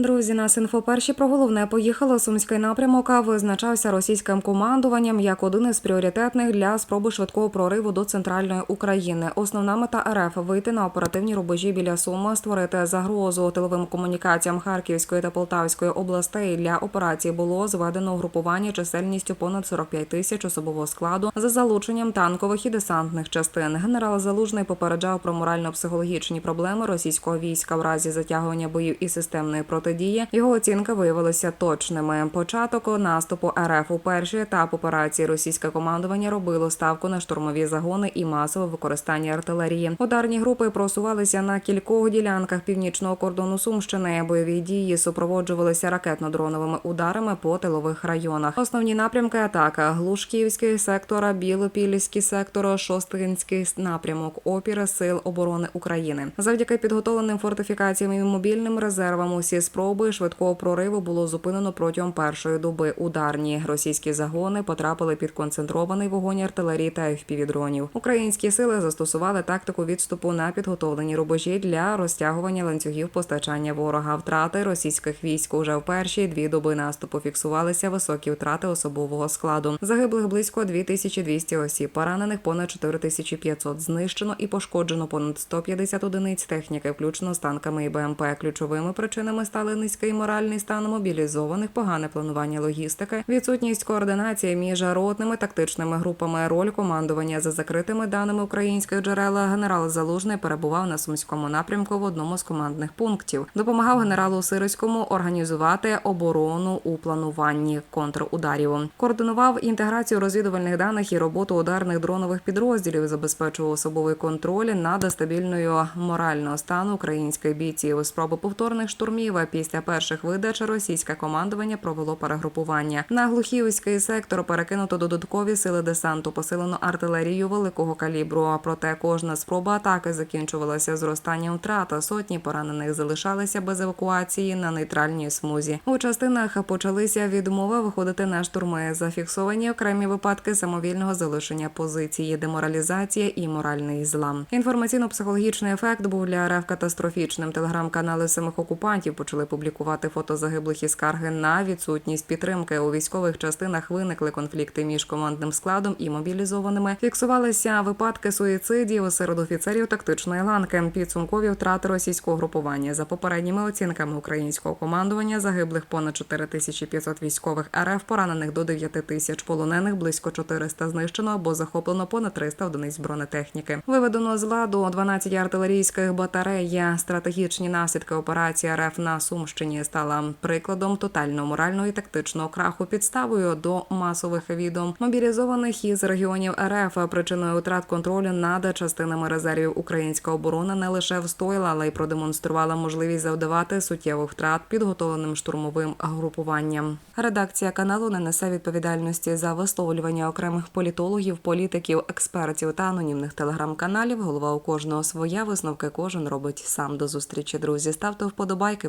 Друзі, нас інфоперші про головне поїхало. Сумський напрямок а визначався російським командуванням як один із пріоритетних для спроби швидкого прориву до центральної України. Основна мета РФ вийти на оперативні рубежі біля Суми, створити загрозу тиловим комунікаціям Харківської та Полтавської областей. Для операції було зведено угрупування чисельністю понад 45 тисяч особового складу за залученням танкових і десантних частин. Генерал Залужний попереджав про морально-психологічні проблеми російського війська в разі затягування боїв і системної протидії. Його оцінки виявилися точними. Початок наступу РФ у перший етап операції російське командування робило ставку на штурмові загони і масове використання артилерії. Ударні групи просувалися на кількох ділянках північного кордону Сумщини. Бойові дії супроводжувалися ракетно-дроновими ударами по тилових районах. Основні напрямки атака: Глушківський сектор, Білопільський сектор, Шостинський напрямок, опіри сил оборони України. Завдяки підготовленим фортифікаціям і мобільним резервам усі спроби швидкого прориву було зупинено протягом першої доби. Ударні російські загони потрапили під концентрований вогонь артилерії та FPV-дронів. Українські сили застосували тактику відступу на підготовлені рубежі для розтягування ланцюгів постачання ворога. Втрати російських військ уже в перші дві доби наступу фіксувалися високі втрати особового складу. Загиблих близько 2200 осіб, поранених понад 4500, знищено і пошкоджено понад 150 одиниць техніки, включно з танками і БМП. Ключовими причинами стали низький моральний стан мобілізованих, погане планування логістики, відсутність координації між ротними тактичними групами, роль командування за закритими даними українських джерел. Генерал Залужний перебував на сумському напрямку в одному з командних пунктів. Допомагав генералу Сирському організувати оборону у плануванні контрударів. Координував інтеграцію розвідувальних даних і роботу ударних дронових підрозділів, забезпечував особовий контроль над стабільною морального стану українських бійців. Спроби повторних штурмів після перших видач російське командування провело перегрупування. На глухівський сектор перекинуто додаткові сили десанту, посилено артилерію великого калібру. А проте кожна спроба атаки закінчувалася зростанням втрат. Сотні поранених залишалися без евакуації на нейтральній смузі. У частинах почалися відмови виходити на штурми. Зафіксовані окремі випадки самовільного залишення позиції, деморалізація і моральний злам. Інформаційно-психологічний ефект був для РФ катастрофічним. Телеграм-канали самих окупантів почали публікувати фото загиблих і скарги на відсутність підтримки. У військових частинах виникли конфлікти між командним складом і мобілізованими. Фіксувалися випадки суїцидів серед офіцерів тактичної ланки. Підсумкові втрати російського групування за попередніми оцінками українського командування загиблих понад 4500 військових РФ, поранених до 9 тисяч, полонених близько 400 знищено або захоплено понад 300 одиниць бронетехніки. Виведено з ладу 12 артилерійських батарей. Стратегічні наслідки операції РФ на Сумщині стала прикладом тотального морального і тактичного краху підставою до масових відом мобілізованих із регіонів РФ. Причиною втрат контролю над частинами резервів українська оборона не лише встояла, але й продемонструвала можливість завдавати суттєвих втрат підготовленим штурмовим групуванням. Редакція каналу не несе відповідальності за висловлювання окремих політологів, політиків, експертів та анонімних телеграм-каналів. Голова у кожного своя висновки кожен робить сам. До зустрічі, друзі. Ставте вподобайки,